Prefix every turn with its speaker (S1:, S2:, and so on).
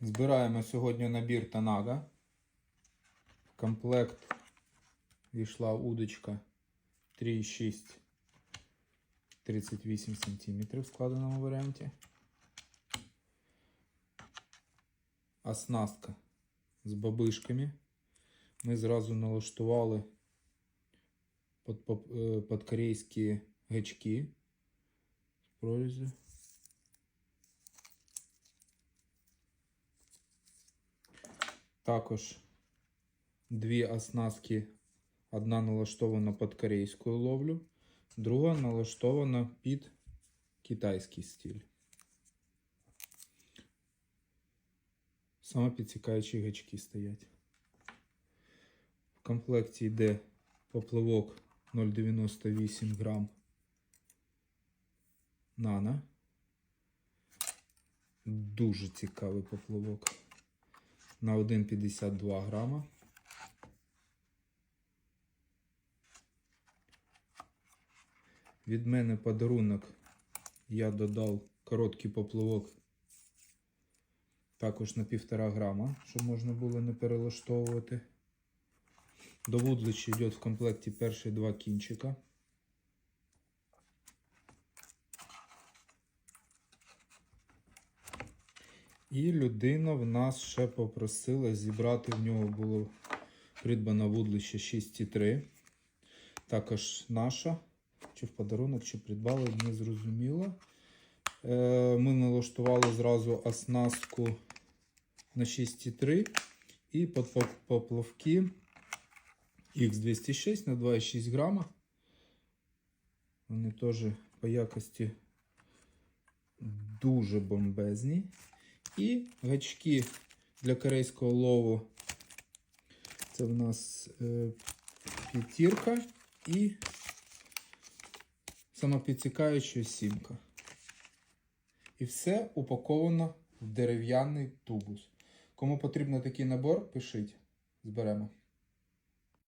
S1: Збираємо сьогодні набір Танага. В комплект війшла удочка 3,6 38 см в складеному варіанті. Оснастка з бабишками. Ми зразу налаштували під, е, під корейські гачки з Також дві оснастки. Одна налаштована під корейську ловлю, друга налаштована під китайський стиль. Самопідсікаючі гачки стоять. В комплекті йде поплавок 0,98 грам нано. Дуже цікавий поплавок на 1,52 грама. Від мене подарунок я додав короткий поплавок також на 1,5 грама, щоб можна було не перелаштовувати. До вудлича йде в комплекті перші два кінчика. І людина в нас ще попросила зібрати. В нього було придбано вудлище 6,3. Також наша. Чи в подарунок, чи придбали, не зрозуміло. Е, Ми налаштували зразу оснастку на 6,3 і поплавки X206 на 2,6 грама. Вони теж по якості дуже бомбезні. І гачки для корейського лову. Це в нас е, п'ятірка і самопідсікаюча сімка. І все упаковано в дерев'яний тубус. Кому потрібен такий набор, пишіть, зберемо.